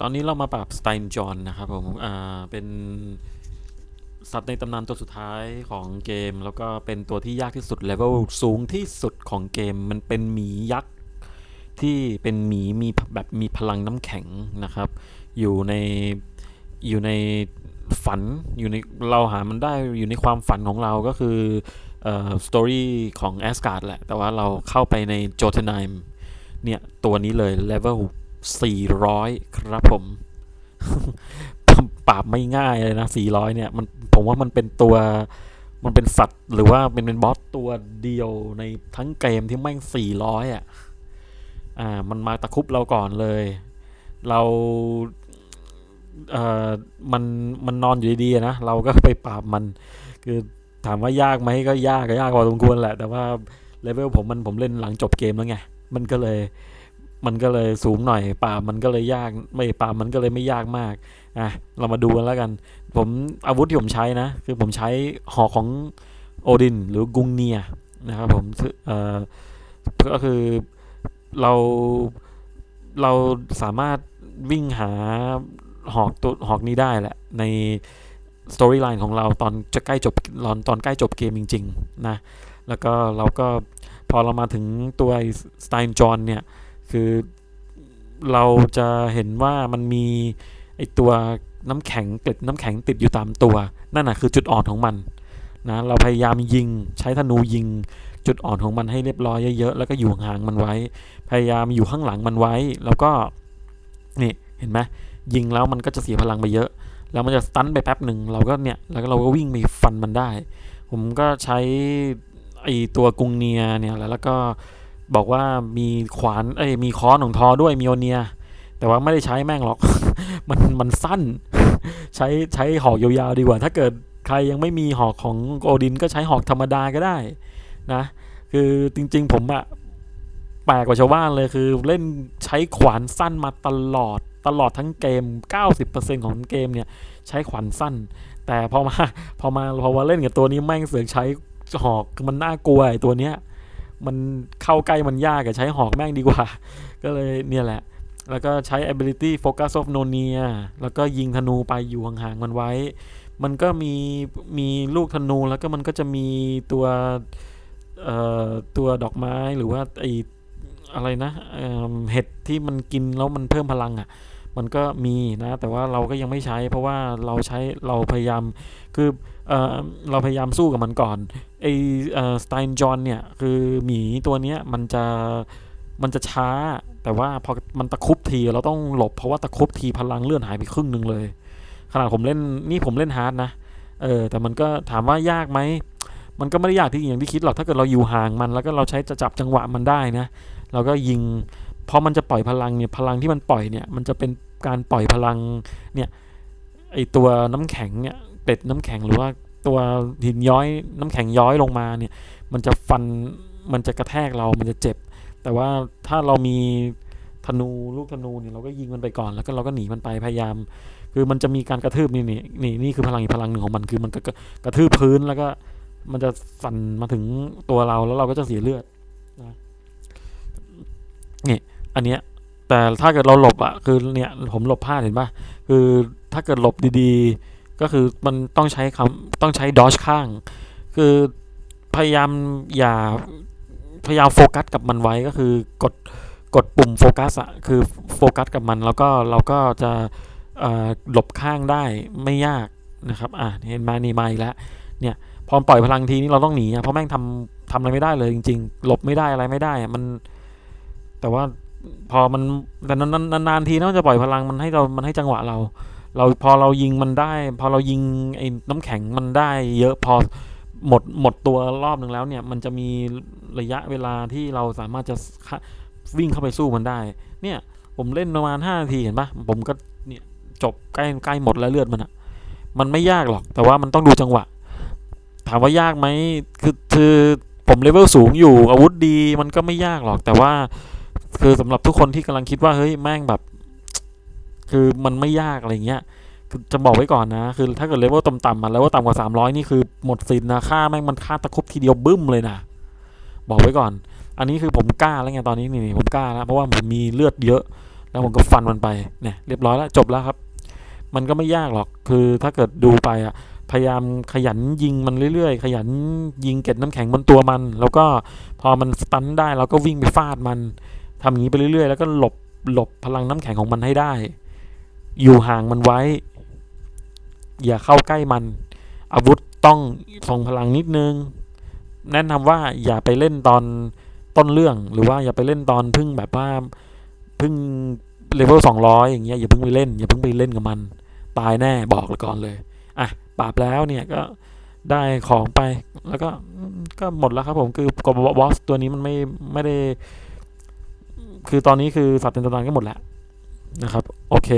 ตอนนี้เรามาปราบสไตน์จอนนะครับผม อ่า เป็นสัตว์ในตำนานตัวสุดท้ายของเกม แล้วก็เป็นตัวที่ยากที่สุดเลเวลสูงที่สุดของเกม มันเป็นหมียักษ์ที่เป็นหมีมีแบบมีพลังน้ำแข็งนะครับ อยู่ในอยู่ในฝันอยู่ในเราหามันได้อยู่ในความฝันของเราก็คือเอ่อสตอรี่ของแอสการ์ดแหละ แต่ว่าเราเข้าไปในโจเทน i มเนี่ย ตัวนี้เลยเลเวล 400 ครับผมปราบไม่ง่ายเลยนะ 400 เนี่ยมันผมว่ามันเป็นตัวมันเป็นสัตว์หรือว่าเป็นเป็นบอสตัวเดียวในทั้งเกมที่แม่ง 400 อะ อ่า มันมาตะครุบเราก่อนเลย เราเอ่อมันมันนอนอยู่ดีๆนะ เราก็ไปปราบมัน คือถามว่ายากไหมก็ยากก็ยากพอสมควรแหละ แต่ว่าเลเวลผมมันผมเล่นหลังจบเกมแล้วไง มันก็เลย มันก็เลยสูงหน่อยป่ามันก็เลยยากไม่ป่ามันก็เลยไม่ยากมากอะเรามาดูกันแล้วกัน ผมอาวุธที่ผมใช้นะ คือผมใช้หอกของโอดินหรือกุงเนียนะครับผมคือเอ่อก็คือเราเราสามารถวิ่งหาหอกตัวหอกนี้ได้แหละ ในสตอรี่ไลน์ของเราตอนจะใกล้จบตอนตอนใกล้จบเกมจริง ๆ นะ แล้วก็เราก็พอเรามาถึงตัวสไตน์จอนเนี่ย คือเราจะเห็นว่ามันมีไอตัวน้ำแข็งเกล็ดน้ำแข็งติดอยู่ตามตัว นั่นนะคือจุดอ่อนของมันนะเราพยายามยิงใช้ธนูยิงจุดอ่อนของมันให้เรียบร้อยเยอะๆแล้วก็อยู่ห่างมันไว้ พยายามอยู่ข้างหลังมันไว้ แล้วก็นี่เห็นไหมยิงแล้วมันก็จะเสียพลังไปเยอะ แล้วมันจะสตันไปแป๊บหนึ่งเราก็เนี่ยแล้วก็เราก็วิ่งไปฟันมันได้ ผมก็ใช้ไอตัวกุงเนียเนี่ยแล้วแล้วก็ บอกว่ามีขวานเอ้ยมีค้อนของทอด้วยมีโอเนีย แต่ว่าไม่ได้ใช้แม่งหรอก มันมันสั้น ใช้ใช้หอกยาวๆดีกว่า ถ้าเกิดใครยังไม่มีหอกของโอดินก็ใช้หอกธรรมดาก็ได้นะ คือจริงๆผมอะแปลกกว่าชาวบ้านเลยคือเล่นใช้ขวานสั้นมาตลอดตลอดทั้งเกม 90%ของเกมเนี่ยใช้ขวานสั้น แต่พอมาพอมาพอมาเล่นกับตัวนี้แม่งเสือกใช้หอกมันน่ากลัวไอ้ตัวเนี้ย มันเข้าใกล้มันยากอะใช้หอกแม่งดีกว่า ก็เลยเนี่ยแหละ แล้วก็ใช้ ability focus of nonia แล้วก็ยิงธนูไปอยู่ห่างๆมันไว้ มันก็มีมีลูกธนูแล้วก็มันก็จะมีตัวเอ่อตัวดอกไม้หรือว่าไออะไรนะเอ่อเห็ดที่มันกินแล้วมันเพิ่มพลังอะ่ะ มันก็มีนะแต่ว่าเราก็ยังไม่ใช้ เพราะว่าเราใช้เราพยายามคือเออเราพยายามสู้กับมันก่อนไอสไตน์จอนเนี่ยคือหมีตัวเนี้ยมันจะมันจะช้า แต่ว่าพอมันตะครุบทีเราต้องหลบเพราะว่าตะครุบทีพลังเลื่อนหายไปครึ่งหนึ่งเลย ขนาดผมเล่นนี่ผมเล่นฮาร์ดนะเออแต่มันก็ถามว่ายากไหมมันก็ไม่ได้ยากที่อย่างที่คิดหรอกถ้าเกิดเราอยู่ห่างมันแล้วก็เราใช้จะจับจังหวะมันได้นะเราก็ยิง พอมันจะปล่อยพลังเนี่ยพลังที่มันปล่อยเนี่ยมันจะเป็นการปล่อยพลังเนี่ยไอตัวน้ำแข็งเนี่ยเกล็ดน้ำแข็งหรือว่าตัวหินย้อยน้ำแข็งย้อยลงมาเนี่ยมันจะฟันมันจะกระแทกเรา มันจะเจ็บ แต่ว่าถ้าเรามีธนูลูกธนูเนี่ยเราก็ยิงมันไปก่อนแล้วก็เราก็หนีมันไปพยายาม คือมันจะมีการกระทืบนี่นี่นี่นี่คือพลังอีกพลังหนึ่งของมันคือมันก็กระทืบพื้นแล้วก็มันจะสั่นมาถึงตัวเราแล้วเราก็จะเสียเลือดนะนี่ อันเนี้ยแต่ถ้าเกิดเราหลบอะคือเนี่ยผมหลบพลาดเห็นปะคือถ้าเกิดหลบดีๆ ก็คือมันต้องใช้คำต้องใช้ดอชข้าง คือพยายามอย่าพยายามโฟกัสกับมันไว้ก็คือกดกดปุ่มโฟกัสอะคือโฟกัสกับมันแล้วก็เราก็จะหลบข้างได้ไม่ยากนะครับอะเห็นมานี่มาอีกแล้วเนี่ยพอปล่อยพลังทีนี้เราต้องหนีอะเพราะแม่งทำทำอะไรไม่ได้เลยจริง ๆ หลบไม่ได้อะไรไม่ได้มันแต่ว่า พอมันแต่นานๆนานทีนะมันจะปล่อยพลังมันให้เรามันให้จังหวะเรา เราพอเรายิงมันได้ พอเรายิงไอ้น้ำแข็งมันได้ เยอะพอหมดหมดตัวรอบหนึ่งแล้วเนี่ย มันจะมีระยะเวลาที่เราสามารถจะวิ่งเข้าไปสู้มันได้ เนี่ย ผมเล่นประมาณห้านาทีเห็นปะผมก็เนี่ยจบใกล้ใกล้หมดแล้วเลือดมันอะมันไม่ยากหรอก แต่ว่ามันต้องดูจังหวะ ถามว่ายากไหมคือคือผมเลเวลสูงอยู่อาวุธดีมันก็ไม่ยากหรอกแต่ว่า คือสำหรับทุกคนที่กำลังคิดว่าเฮ้ยแม่งแบบ คือมันไม่ยากอะไรเงี้ยคือจะบอกไว้ก่อนนะ คือถ้าเกิดเลเวลต่ำๆมาแล้วว่าต่ำกว่า300นี่คือหมดสิทธิ์นะค่าแม่งมันค่าตะคุบทีเดียวบึ้มเลยนะบอกไว้ก่อน อันนี้คือผมกล้าแล้วไงตอนนี้นี่ผมกล้าแล้วเพราะว่าผมมีเลือดเยอะ แล้วผมก็ฟันมันไปเนี่ยเรียบร้อยแล้วจบแล้วครับ มันก็ไม่ยากหรอกคือถ้าเกิดดูไปอะพยายามขยันยิงมันเรื่อยๆ ขยันยิงเก็ดน้ำแข็งบนตัวมัน แล้วก็พอมันสตันได้เราก็วิ่งไปฟาดมัน ทำอย่างนี้ไปเรื่อย ๆ แล้วก็หลบหลบพลังน้ำแข็งของมันให้ได้ อยู่ห่างมันไว้ อย่าเข้าใกล้มัน อาวุธต้องทรงพลังนิดนึง แนะนำว่าอย่าไปเล่นตอนต้นเรื่องหรือว่าอย่าไปเล่นตอนพึ่งแบบว่าพึ่งเลเวลสองร้อยอย่างเงี้ยอย่าพิ่งไปเล่น อย่าพิ่งไปเล่นกับมัน ตายแน่บอกเลยก่อนเลยอะปราบแล้วเนี่ยก็ได้ของไปแล้วก็ก็หมดแล้วครับผมคือกบบอสตัวนี้มันไม่ไม่ได้ คือตอนนี้คือสัตว์เป็นตำนานก็หมดแล้วนะครับ โอเค